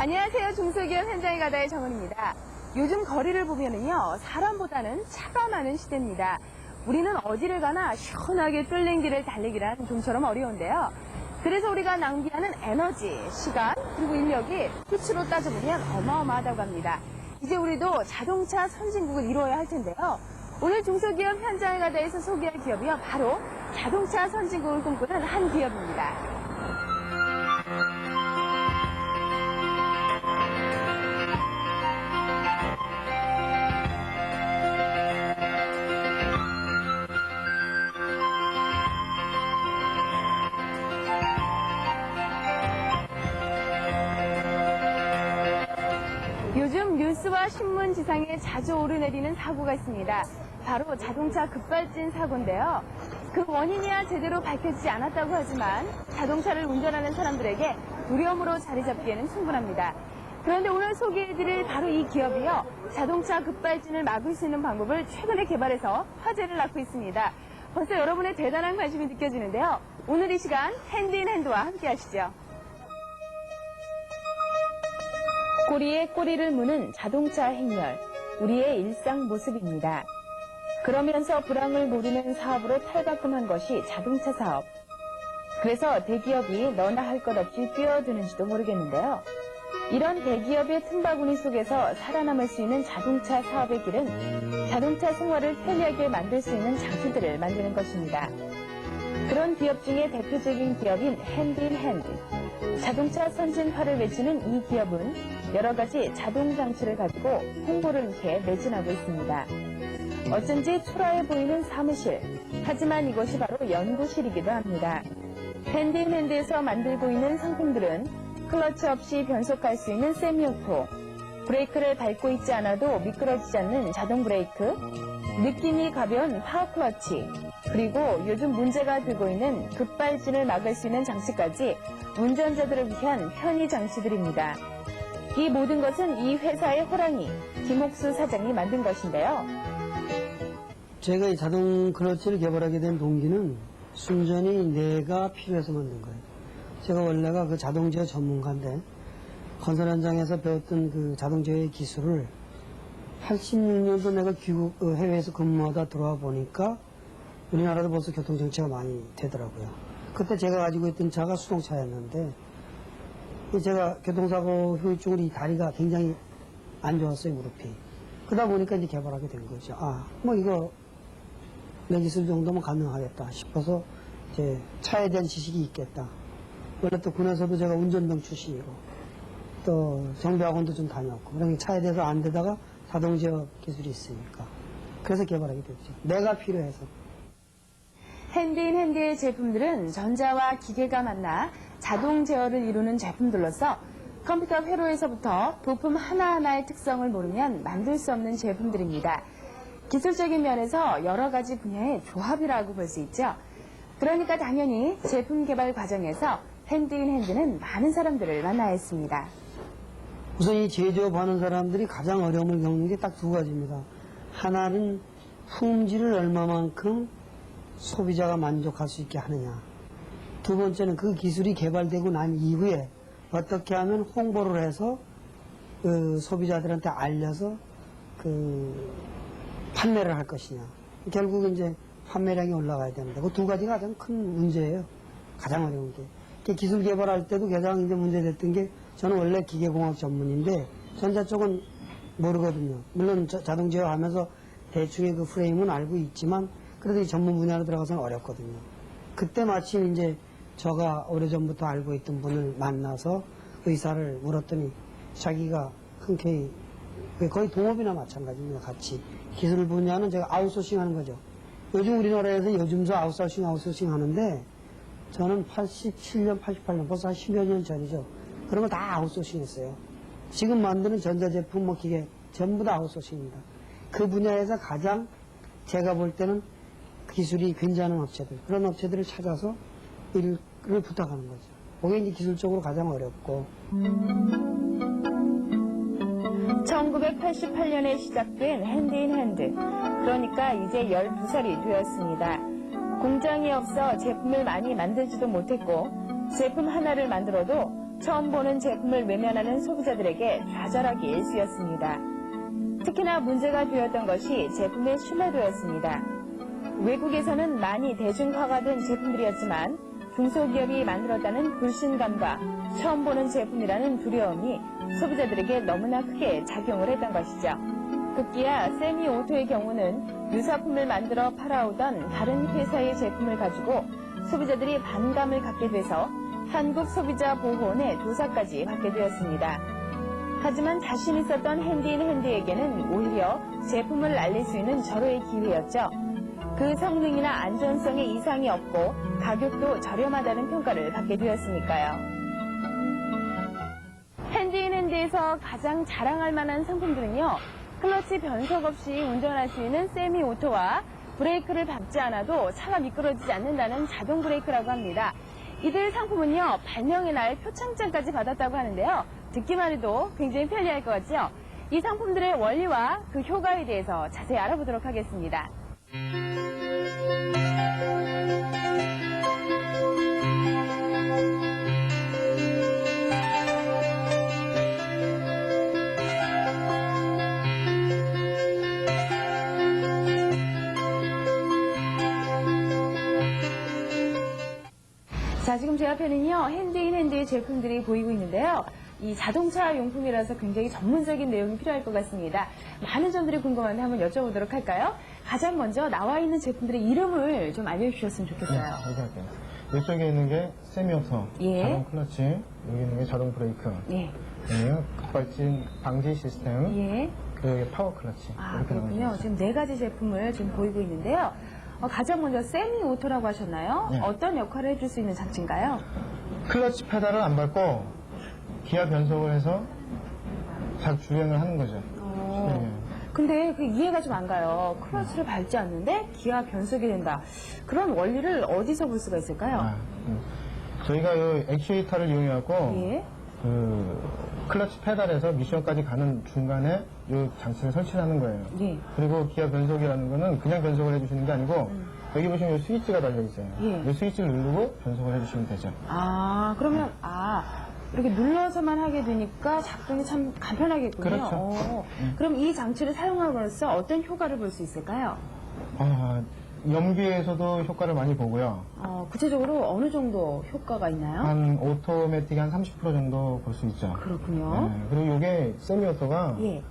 안녕하세요. 중소기업 현장에 가다의 정은입니다. 요즘 거리를 보면은요, 사람보다는 차가 많은 시대입니다. 우리는 어디를 가나 시원하게 뚫린 길을 달리기란 좀처럼 어려운데요. 그래서 우리가 낭비하는 에너지, 시간, 그리고 인력이 수치로 따져보면 어마어마하다고 합니다. 이제 우리도 자동차 선진국을 이루어야 할 텐데요. 오늘 중소기업 현장에 가다에서 소개할 기업이요. 바로 자동차 선진국을 꿈꾸는 한 기업입니다. 신문 지상에 자주 오르내리는 사고가 있습니다. 바로 자동차 급발진 사고인데요. 그 원인이야 제대로 밝혀지지 않았다고 하지만 자동차를 운전하는 사람들에게 두려움으로 자리 잡기에는 충분합니다. 그런데 오늘 소개해드릴 바로 이 기업이요. 자동차 급발진을 막을 수 있는 방법을 최근에 개발해서 화제를 낳고 있습니다. 벌써 여러분의 대단한 관심이 느껴지는데요. 오늘 이 시간 핸드인 핸드와 함께 하시죠. 꼬리에 꼬리를 무는 자동차 행렬, 우리의 일상 모습입니다. 그러면서 불황을 모르는 사업으로 탈바꿈한 것이 자동차 사업. 그래서 대기업이 너나 할 것 없이 뛰어드는지도 모르겠는데요. 이런 대기업의 틈바구니 속에서 살아남을 수 있는 자동차 사업의 길은 자동차 생활을 편리하게 만들 수 있는 장치들을 만드는 것입니다. 그런 기업 중에 대표적인 기업인 핸드인핸드. 자동차 선진화를 외치는 이 기업은 여러 가지 자동 장치를 가지고 홍보를 위해 매진하고 있습니다. 어쩐지 초라해 보이는 사무실. 하지만 이것이 바로 연구실이기도 합니다. 핸드인핸드에서 만들고 있는 상품들은 클러치 없이 변속할 수 있는 세미오토, 브레이크를 밟고 있지 않아도 미끄러지지 않는 자동 브레이크, 느낌이 가벼운 파워 클러치, 그리고 요즘 문제가 되고 있는 급발진을 막을 수 있는 장치까지 운전자들을 위한 편의 장치들입니다. 이 모든 것은 이 회사의 호랑이 김옥수 사장이 만든 것인데요. 제가 이 자동 클러치를 개발하게 된 동기는 순전히 내가 필요해서 만든 거예요. 제가 원래가 그 자동제어 전문가인데 건설 현장에서 배웠던 그 자동제어의 기술을 86년도 내가 귀국 어, 해외에서 근무하다 들어와 보니까 우리나라도 벌써 교통 정체가 많이 되더라고요. 그때 제가 가지고 있던 차가 수동차였는데 그 제가 교통사고 후유증으로 이 다리가 굉장히 안 좋았어요, 무릎이. 그러다 보니까 이제 개발하게 된 거죠. 아, 뭐 이거 내 기술 정도면 가능하겠다 싶어서 이제 차에 대한 지식이 있겠다. 원래 또 군에서도 제가 운전병 출신이고 또 정비학원도 좀 다녔고 그러니 차에 대해서 안 되다가 자동 제어 기술이 있으니까 그래서 개발하게 됐죠. 내가 필요해서. 핸드인 핸드의 제품들은 전자와 기계가 만나 자동 제어를 이루는 제품들로서 컴퓨터 회로에서부터 부품 하나하나의 특성을 모르면 만들 수 없는 제품들입니다. 기술적인 면에서 여러 가지 분야의 조합이라고 볼 수 있죠. 그러니까 당연히 제품 개발 과정에서 핸드인 핸드는 많은 사람들을 만나야 했습니다. 우선 이 제조업 하는 사람들이 가장 어려움을 겪는 게 딱 두 가지입니다. 하나는 품질을 얼마만큼 소비자가 만족할 수 있게 하느냐. 두 번째는 그 기술이 개발되고 난 이후에 어떻게 하면 홍보를 해서 그 소비자들한테 알려서 그 판매를 할 것이냐. 결국 이제 판매량이 올라가야 됩니다. 그 두 가지가 가장 큰 문제예요. 가장 어려운 게. 기술 개발할 때도 가장 이제 문제됐던 게 저는 원래 기계공학 전문인데 전자 쪽은 모르거든요. 물론 자- 자동 제어하면서 대충의 그 프레임은 알고 있지만 그래도 이 전문 분야로 들어가서는 어렵거든요. 그때 마침 이제 저가 오래전부터 알고 있던 분을 만나서 의사를 물었더니 자기가 흔쾌히 그 거의 동업이나 마찬가지입니다. 같이 기술 분야는 제가 아웃소싱 하는 거죠. 요즘 우리나라에서 요즘도 아웃소싱 아웃소싱 하는데 저는 87년, 88년 벌써 한 10여 년 전이죠. 그런 걸다 아웃소싱 했어요. 지금 만드는 전자제품, 뭐 기계 전부 다 아웃소싱입니다. 그 분야에서 가장 제가 볼 때는 기술이 괜찮은 업체들, 그런 업체들을 찾아서 일을 부탁하는 거죠. 그게 이제 기술적으로 가장 어렵고 1988년에 시작된 핸드인핸드. 그러니까 이제 12살이 되었습니다. 공장이 없어 제품을 많이 만들지도 못했고 제품 하나를 만들어도 처음 보는 제품을 외면하는 소비자들에게 좌절하기 일쑤였습니다. 특히나 문제가 되었던 것이 제품의 신뢰도였습니다. 외국에서는 많이 대중화가 된 제품들이었지만 중소기업이 만들었다는 불신감과 처음 보는 제품이라는 두려움이 소비자들에게 너무나 크게 작용을 했던 것이죠. 급기야 세미 오토의 경우는 유사품을 만들어 팔아오던 다른 회사의 제품을 가지고 소비자들이 반감을 갖게 돼서 한국소비자보호원의 조사까지 받게 되었습니다. 하지만 자신 있었던 핸디인 핸디에게는 오히려 제품을 알릴 수 있는 절호의 기회였죠. 그 성능이나 안전성에 이상이 없고 가격도 저렴하다는 평가를 받게 되었으니까요. 핸디인 핸디에서 가장 자랑할 만한 상품들은요. 클러치 변속 없이 운전할 수 있는 세미 오토와 브레이크를 밟지 않아도 차가 미끄러지지 않는다는 자동 브레이크라고 합니다. 이들 상품은요, 발명의 날 표창장까지 받았다고 하는데요. 듣기만 해도 굉장히 편리할 것 같죠? 이 상품들의 원리와 그 효과에 대해서 자세히 알아보도록 하겠습니다. 지금 제 앞에는요, 핸드인 핸드의 제품들이 보이고 있는데요. 이 자동차 용품이라서 굉장히 전문적인 내용이 필요할 것 같습니다. 많은 점들이 궁금한데 한번 여쭤보도록 할까요? 가장 먼저 나와 있는 제품들의 이름을 좀 알려주셨으면 네, 좋겠어요. 이렇게 할게요. 이쪽에 있는 게 세미오토, 예. 자동 클러치, 여기 있는 게 자동 브레이크, 예. 급발진 방지 시스템, 예. 그리고 여기 파워 클러치. 아, 이렇게 나와 그렇군요. 있습니다. 지금 네 가지 제품을 지금 보이고 있는데요. 어, 가장 먼저 세미 오토라고 하셨나요? 네. 어떤 역할을 해줄 수 있는 장치인가요? 클러치 페달을 안 밟고 기아 변속을 해서 작 주행을 하는 거죠. 어, 네. 근데 그 이해가 좀 안 가요. 클러치를 밟지 않는데 기아 변속이 된다. 그런 원리를 어디서 볼 수가 있을까요? 아, 음. 저희가 이 액추에이터를 이용해갖고 예. 그 클러치 페달에서 미션까지 가는 중간에 이 장치를 설치하는 거예요. 예. 그리고 기아 변속이라는 거는 그냥 변속을 해주시는 게 아니고 여기 보시면 이 스위치가 달려 있어요. 음. 예. 이 스위치를 누르고 변속을 해주시면 되죠. 아, 그러면, 아, 이렇게 눌러서만 하게 되니까 작동이 참 간편하겠군요. 그렇죠. 어, 그럼 이 장치를 사용함으로써 어떤 효과를 볼 수 있을까요? 아, 연비에서도 효과를 많이 보고요. 어, 구체적으로 어느 정도 효과가 있나요? 한 오토매틱 한 30% 정도 볼 수 있죠. 그렇군요. 네, 그리고 이게 세미오토가 예.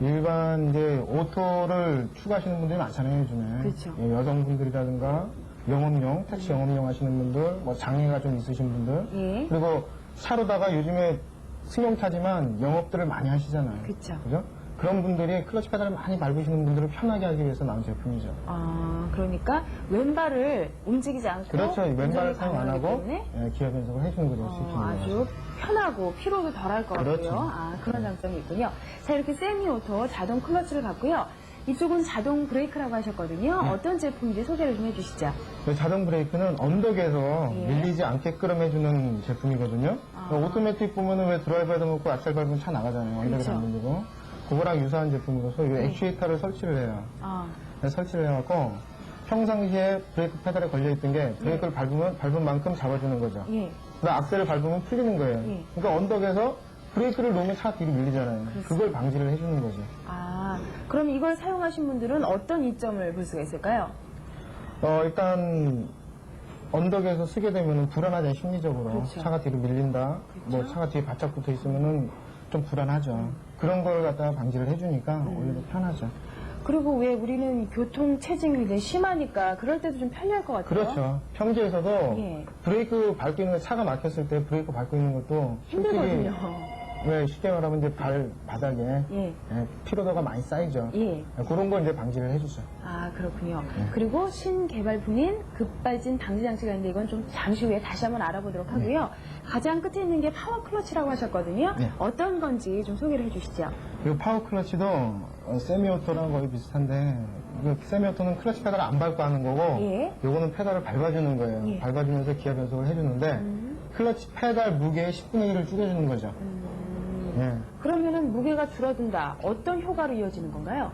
일반 이제 오토를 추구하시는 분들이 많잖아요, 요즘에. 그렇죠. 예, 여성분들이라든가 영업용, 택시 영업용 하시는 분들, 뭐 장애가 좀 있으신 분들. 예. 그리고 차로다가 요즘에 승용차지만 영업들을 많이 하시잖아요. 그쵸. 그죠? 그런 분들이 클러치 페달을 많이 밟으시는 분들을 편하게 하기 위해서 나온 제품이죠. 아, 그러니까 왼발을 움직이지 않고 그렇죠. 왼발을 운전이 사용 안 가능하기 하고 때문에 예, 기어 변속을 해주는 거죠. 어, 시키는 아주 거죠. 편하고 피로도 덜할 것 같고요. 그렇죠. 아, 그런 장점이 있군요. 자, 이렇게 세미오토 자동 클러치를 갖고요. 이쪽은 자동 브레이크라고 하셨거든요. 네. 어떤 제품인지 소개를 좀 해주시죠. 이 자동 브레이크는 언덕에서 예. 밀리지 않게끔 해주는 제품이거든요. 아. 오토매틱 보면은 왜 드라이버에다 놓고 악셀 밟으면 차 나가잖아요. 언덕에서 그렇죠. 안 밀리고. 그거랑 유사한 제품으로서 이 네. 액추에이터를 설치를 해요. 아, 그래서 설치를 해갖고 평상시에 브레이크 페달에 걸려있던 게 브레이크를 밟으면 밟은 만큼 잡아주는 거죠. 예. 그다음 악셀을 밟으면 풀리는 거예요. 예. 그러니까 언덕에서 브레이크를 놓으면 차 뒤로 밀리잖아요. 그렇습니다. 그걸 방지를 해주는 거죠. 아, 그럼 이걸 사용하신 분들은 어떤 이점을 볼 수가 있을까요? 어, 일단 언덕에서 쓰게 되면 불안하잖아요, 심리적으로. 그렇죠. 차가 뒤로 밀린다. 뭐 그렇죠. 차가 뒤에 바짝 붙어 있으면은 좀 불안하죠. 그런 걸 갖다가 방지를 해주니까 음. 오히려 편하죠. 그리고 왜 우리는 교통 체증이 이제 심하니까 그럴 때도 좀 편리할 것 같아요. 그렇죠. 평지에서도 예. 브레이크 밟고 있는 거, 차가 막혔을 때 브레이크 밟고 있는 것도 힘들거든요. 왜 쉽게 말하면 이제 발 바닥에 예. 예, 피로도가 많이 쌓이죠. 예. 그런 걸 이제 방지를 해주죠. 아, 그렇군요. 네. 그리고 신개발품인 급발진 방지 장치가 있는데 이건 좀 잠시 후에 다시 한번 알아보도록 하고요. 가장 끝에 있는 게 파워 클러치라고 하셨거든요. 네. 어떤 건지 좀 소개를 해주시죠. 이 파워 클러치도 어, 세미오토랑 거의 비슷한데 이 세미오토는 클러치 페달을 안 밟고 하는 거고 예. 요거는 페달을 밟아주는 거예요. 예. 밟아주면서 기아 변속을 해주는데 음. 클러치 페달 무게의 10분의 1을 줄여주는 거죠. 음, 예. 그러면은 무게가 줄어든다. 어떤 효과로 이어지는 건가요?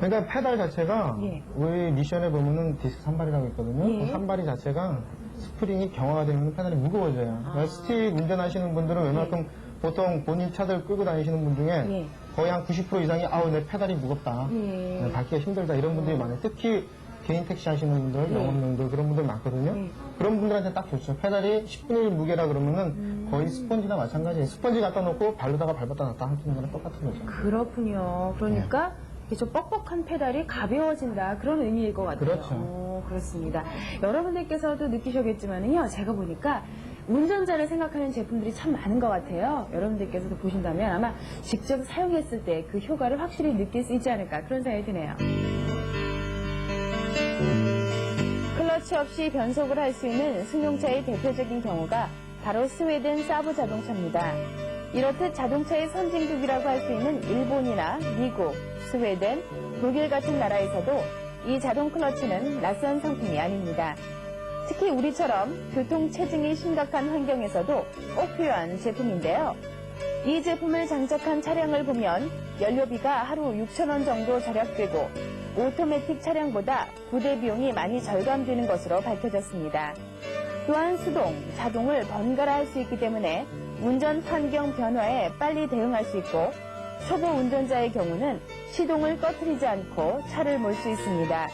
그러니까 페달 자체가 예. 우리 미션에 보면은 디스크 산발이라고 있거든요. 예. 그 산발이 자체가 스프링이 경화가 되면 페달이 무거워져요. 그러니까 스틱 운전하시는 분들은 웬만큼 보통 본인 차들 끌고 다니시는 분 중에 예. 거의 한 90% 이상이 아우 내 페달이 무겁다. 예. 네, 밟기가 힘들다 이런 분들이 많아요. 특히 개인 택시 하시는 분들, 예. 영업용들 그런 분들 많거든요. 예. 그런 분들한테 딱 좋죠. 페달이 10분의 1 무게라 그러면은 거의 스펀지나 마찬가지예요. 스펀지 갖다 놓고 발로다가 밟았다 놨다 하는 거랑 똑같은 거죠. 그렇군요. 그러니까 이게 좀 뻑뻑한 페달이 가벼워진다 그런 의미일 것 같아요. 그렇죠. 오, 그렇습니다. 여러분들께서도 느끼셨겠지만요. 제가 보니까 운전자를 생각하는 제품들이 참 많은 것 같아요. 여러분들께서도 보신다면 아마 직접 사용했을 때 그 효과를 확실히 느낄 수 있지 않을까 그런 생각이 드네요. 클러치 없이 변속을 할 수 있는 승용차의 대표적인 경우가 바로 스웨덴 사브 자동차입니다. 이렇듯 자동차의 선진국이라고 할 수 있는 일본이나 미국, 스웨덴, 독일 같은 나라에서도 이 자동 클러치는 낯선 상품이 아닙니다. 특히 우리처럼 교통 체증이 심각한 환경에서도 꼭 필요한 제품인데요. 이 제품을 장착한 차량을 보면 연료비가 하루 6,000원 정도 절약되고 오토매틱 차량보다 부대 비용이 많이 절감되는 것으로 밝혀졌습니다. 또한 수동, 자동을 번갈아 할 수 있기 때문에 운전 환경 변화에 빨리 대응할 수 있고 초보 운전자의 경우는 시동을 꺼트리지 않고 차를 몰 수 있습니다.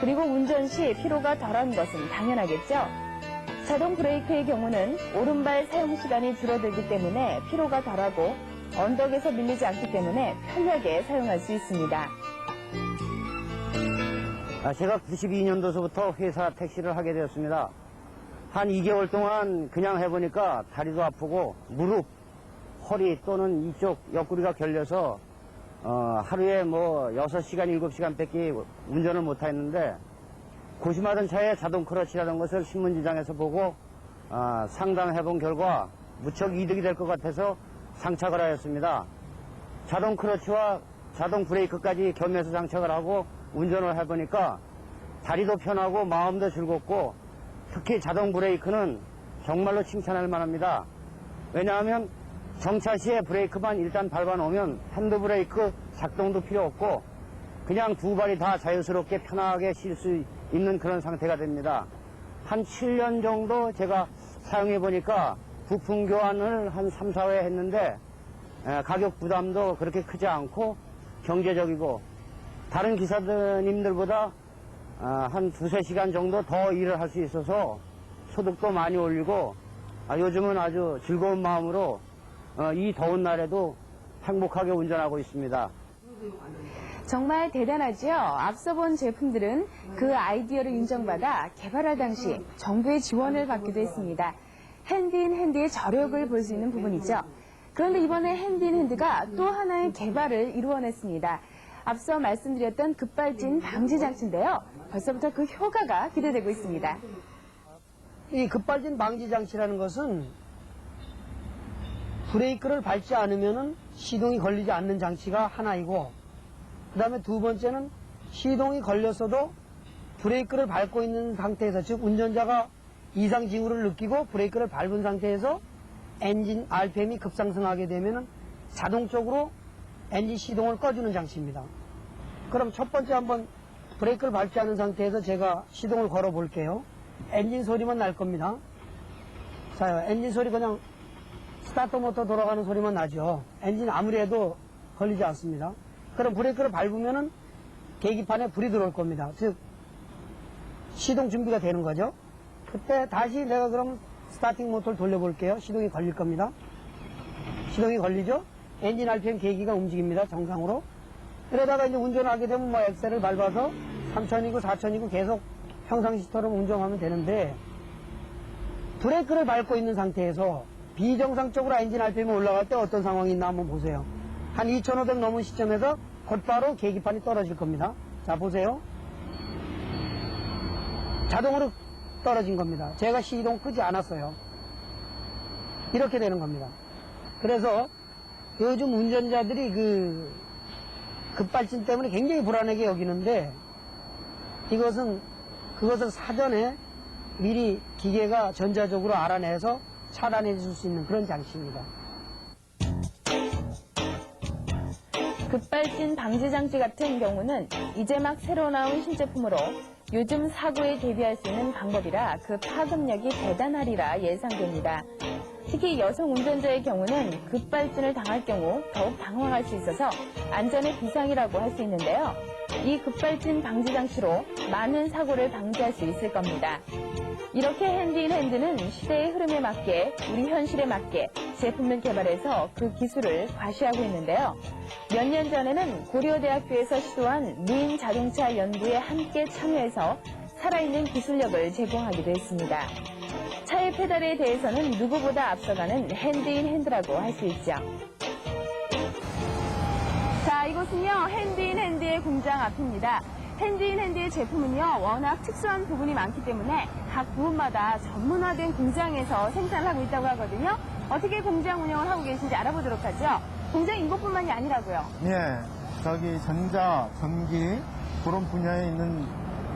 그리고 운전 시 피로가 덜한 것은 당연하겠죠. 자동 브레이크의 경우는 오른발 사용 시간이 줄어들기 때문에 피로가 덜하고 언덕에서 밀리지 않기 때문에 편하게 사용할 수 있습니다. 아, 제가 92년도서부터 회사 택시를 하게 되었습니다. 한 2개월 동안 그냥 해보니까 다리도 아프고 무릎, 허리 또는 이쪽 옆구리가 결려서 어, 하루에 뭐 6시간, 7시간 밖에 운전을 못 했는데 고심하던 차에 자동 크러치라는 것을 신문지장에서 보고 아, 상담해본 결과 무척 이득이 될 것 같아서 장착을 하였습니다. 자동 크러치와 자동 브레이크까지 겸해서 장착을 하고 운전을 해보니까 다리도 편하고 마음도 즐겁고 특히 자동 브레이크는 정말로 칭찬할 만합니다. 왜냐하면 정차 시에 브레이크만 일단 밟아놓으면 핸드 브레이크 작동도 필요 없고 그냥 두 발이 다 자유스럽게 편하게 쉴 수 있는 그런 상태가 됩니다. 한 7년 정도 제가 사용해 보니까 부품 교환을 한 3, 4회 했는데 에, 가격 부담도 그렇게 크지 않고 경제적이고 다른 기사님들보다 아, 한 두세 시간 정도 더 일을 할 수 있어서 소득도 많이 올리고 아, 요즘은 아주 즐거운 마음으로 어, 이 더운 날에도 행복하게 운전하고 있습니다. 정말 대단하죠? 앞서 본 제품들은 그 아이디어를 인정받아 개발할 당시 정부의 지원을 받기도 했습니다. 핸드인 핸드의 저력을 볼 수 있는 부분이죠. 그런데 이번에 핸드인 핸드가 또 하나의 개발을 이루어냈습니다. 앞서 말씀드렸던 급발진 방지 장치인데요. 벌써부터 그 효과가 기대되고 있습니다. 이 급발진 방지 장치라는 것은 브레이크를 밟지 않으면은 시동이 걸리지 않는 장치가 하나이고 그 다음에 두 번째는 시동이 걸렸어도 브레이크를 밟고 있는 상태에서 즉 운전자가 이상 징후를 느끼고 브레이크를 밟은 상태에서 엔진 RPM이 급상승하게 되면은 자동적으로 엔진 시동을 꺼주는 장치입니다. 그럼 첫 번째 한번 브레이크를 밟지 않은 상태에서 제가 시동을 걸어 볼게요. 엔진 소리만 날 겁니다. 자, 엔진 소리 그냥 스타트 모터 돌아가는 소리만 나죠. 엔진 아무리 해도 걸리지 않습니다. 그럼 브레이크를 밟으면은 계기판에 불이 들어올 겁니다. 즉, 시동 준비가 되는 거죠. 그때 다시 내가 그럼 스타팅 모터를 돌려볼게요. 시동이 걸릴 겁니다. 시동이 걸리죠? 엔진 RPM 계기가 움직입니다. 정상으로. 그러다가 이제 운전을 하게 되면 뭐 엑셀을 밟아서 3천이고 4천이고 계속 평상시처럼 운전하면 되는데 브레이크를 밟고 있는 상태에서 비정상적으로 엔진 RPM이 올라갈 때 어떤 상황이 있나 한번 보세요. 한 2,500 넘은 시점에서 곧바로 계기판이 떨어질 겁니다. 자, 보세요. 자동으로 떨어진 겁니다. 제가 시동 끄지 않았어요. 이렇게 되는 겁니다. 그래서 요즘 운전자들이 그 급발진 때문에 굉장히 불안하게 여기는데 이것은 그것을 사전에 미리 기계가 전자적으로 알아내서 차단해 줄 수 있는 그런 장치입니다. 급발진 방지 장치 같은 경우는 이제 막 새로 나온 신제품으로 요즘 사고에 대비할 수 있는 방법이라 그 파급력이 대단하리라 예상됩니다. 특히 여성 운전자의 경우는 급발진을 당할 경우 더욱 당황할 수 있어서 안전의 비상이라고 할 수 있는데요. 이 급발진 방지 장치로 많은 사고를 방지할 수 있을 겁니다. 이렇게 핸드인 핸드는 시대의 흐름에 맞게 우리 현실에 맞게 제품을 개발해서 그 기술을 과시하고 있는데요. 몇 년 전에는 고려대학교에서 시도한 무인 자동차 연구에 함께 참여해서 살아있는 기술력을 제공하기도 했습니다. 차의 페달에 대해서는 누구보다 앞서가는 핸드인 핸드라고 할 수 있죠. 자, 이곳은요, 핸드인 핸드의 공장 앞입니다. 핸드인 핸드의 제품은요, 워낙 특수한 부분이 많기 때문에 각 부분마다 전문화된 공장에서 생산을 하고 있다고 하거든요. 어떻게 공장 운영을 하고 계신지 알아보도록 하죠. 공장 인구뿐만이 아니라고요. 예, 저기 전자, 전기 그런 분야에 있는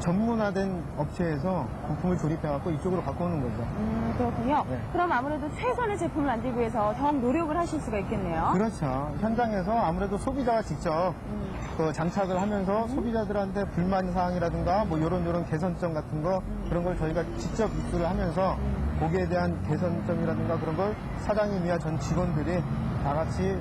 전문화된 업체에서 부품을 조립해갖고 이쪽으로 갖고 오는 거죠. 음, 그렇군요. 네. 그럼 아무래도 최선의 제품을 만들기 위해서 더욱 노력을 하실 수가 있겠네요. 그렇죠. 현장에서 아무래도 소비자가 직접 음. 그 장착을 하면서 소비자들한테 불만 사항이라든가 뭐 이런 이런 개선점 같은 거 그런 걸 저희가 직접 입수를 하면서 거기에 대한 개선점이라든가 그런 걸 사장님이야 전 직원들이 다 같이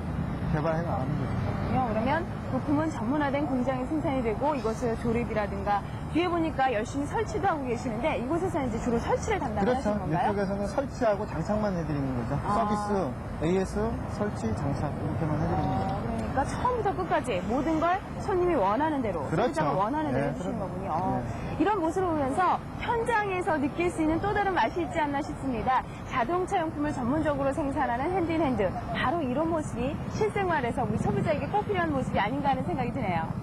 개발해 나가는 거죠. 그러면 부품은 전문화된 공장에 생산이 되고 이것을 조립이라든가 뒤에 보니까 열심히 설치도 하고 계시는데 이곳에서는 이제 주로 설치를 담당하시는 그렇죠. 건가요? 이쪽에서는 설치하고 장착만 해드리는 거죠. 아. 서비스, AS, 설치, 장착 이렇게만 해드리는 거죠. 어, 그러니까 처음부터 끝까지 모든 걸 손님이 원하는 대로, 그렇죠. 소비자가 원하는 대로 네, 해주시는 그럼- 거군요. 어, 네. 이런 모습을 보면서 현장에서 느낄 수 있는 또 다른 맛이 있지 않나 싶습니다. 자동차 용품을 전문적으로 생산하는 핸드인핸드. 바로 이런 모습이 실생활에서 우리 소비자에게 꼭 필요한 모습이 아닌가 하는 생각이 드네요.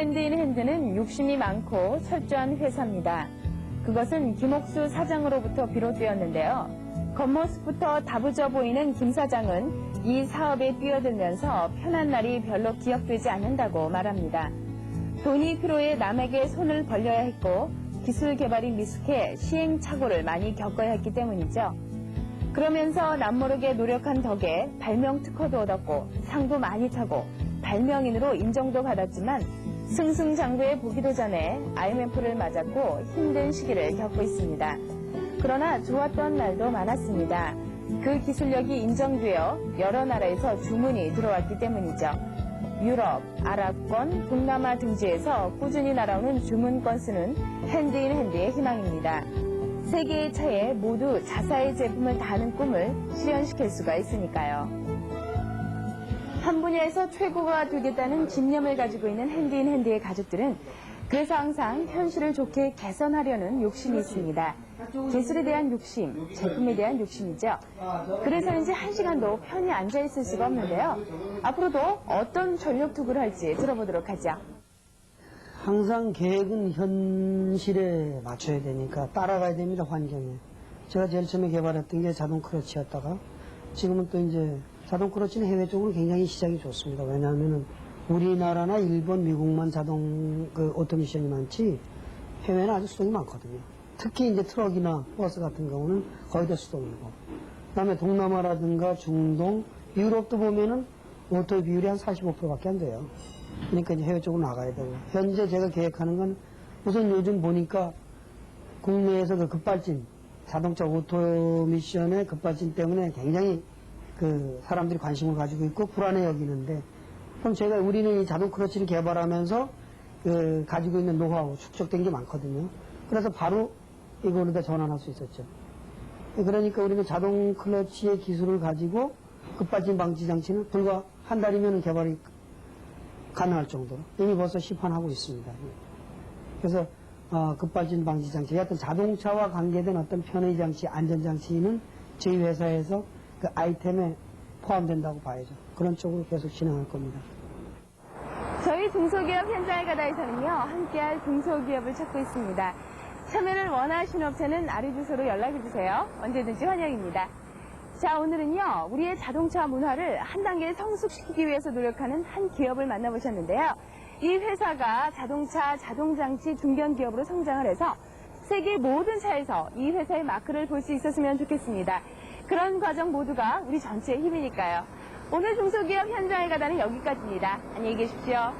핸드인 핸드는 욕심이 많고 철저한 회사입니다. 그것은 김옥수 사장으로부터 비롯되었는데요. 겉모습부터 다부져 보이는 김 사장은 이 사업에 뛰어들면서 편한 날이 별로 기억되지 않는다고 말합니다. 돈이 필요해 남에게 손을 벌려야 했고 기술 개발이 미숙해 시행착오를 많이 겪어야 했기 때문이죠. 그러면서 남모르게 노력한 덕에 발명 특허도 얻었고 상도 많이 타고 발명인으로 인정도 받았지만 승승장구에 보기도 전에 IMF를 맞았고 힘든 시기를 겪고 있습니다. 그러나 좋았던 날도 많았습니다. 그 기술력이 인정되어 여러 나라에서 주문이 들어왔기 때문이죠. 유럽, 아랍권, 동남아 등지에서 꾸준히 날아오는 주문 건수는 핸드인 핸드의 희망입니다. 세계의 차에 모두 자사의 제품을 다는 꿈을 실현시킬 수가 있으니까요. 한 분야에서 최고가 되겠다는 집념을 가지고 있는 핸드인 핸드의 가족들은 그래서 항상 현실을 좋게 개선하려는 욕심이 있습니다. 기술에 대한 욕심, 제품에 대한 욕심이죠. 그래서인지 한 시간도 편히 앉아 있을 수가 없는데요. 앞으로도 어떤 전력 투구를 할지 들어보도록 하죠. 항상 계획은 현실에 맞춰야 되니까 따라가야 됩니다, 환경에. 제가 제일 처음에 개발했던 게 자동 크러치였다가 지금은 또 이제 자동 크러치는 해외 쪽으로 굉장히 시장이 좋습니다. 왜냐하면은 우리나라나 일본, 미국만 자동 그 오토미션이 많지 해외는 아주 수동이 많거든요. 특히 이제 트럭이나 버스 같은 경우는 거의 다 수동이고. 그다음에 동남아라든가 중동, 유럽도 보면은 오토 비율이 한 45%밖에 안 돼요. 그러니까 이제 해외 쪽으로 나가야 되고. 현재 제가 계획하는 건 우선 요즘 보니까 국내에서 그 급발진, 자동차 오토미션의 급발진 때문에 굉장히 그 사람들이 관심을 가지고 있고 불안해 여기는데 그럼 제가 우리는 이 자동 크러치를 개발하면서 그 가지고 있는 노하우 축적된 게 많거든요. 그래서 바로 이걸로다 전환할 수 있었죠. 그러니까 우리는 자동 클러치의 기술을 가지고 급발진 방지 장치는 불과 한 달이면 개발이 가능할 정도로 이미 벌써 시판하고 있습니다. 그래서 어, 급발진 방지 장치, 어떤 자동차와 관계된 어떤 편의 장치, 안전 장치는 저희 회사에서 그 아이템에 포함된다고 봐야죠. 그런 쪽으로 계속 진행할 겁니다. 저희 중소기업 현장에 가다에서는요, 함께할 중소기업을 찾고 있습니다. 참여를 원하시는 업체는 아래 주소로 연락해주세요. 언제든지 환영입니다. 자, 오늘은요, 우리의 자동차 문화를 한 단계 성숙시키기 위해서 노력하는 한 기업을 만나보셨는데요. 이 회사가 자동차, 자동장치 중견 기업으로 성장을 해서 세계 모든 차에서 이 회사의 마크를 볼 수 있었으면 좋겠습니다. 그런 과정 모두가 우리 전체의 힘이니까요. 오늘 중소기업 현장에 가다는 여기까지입니다. 안녕히 계십시오.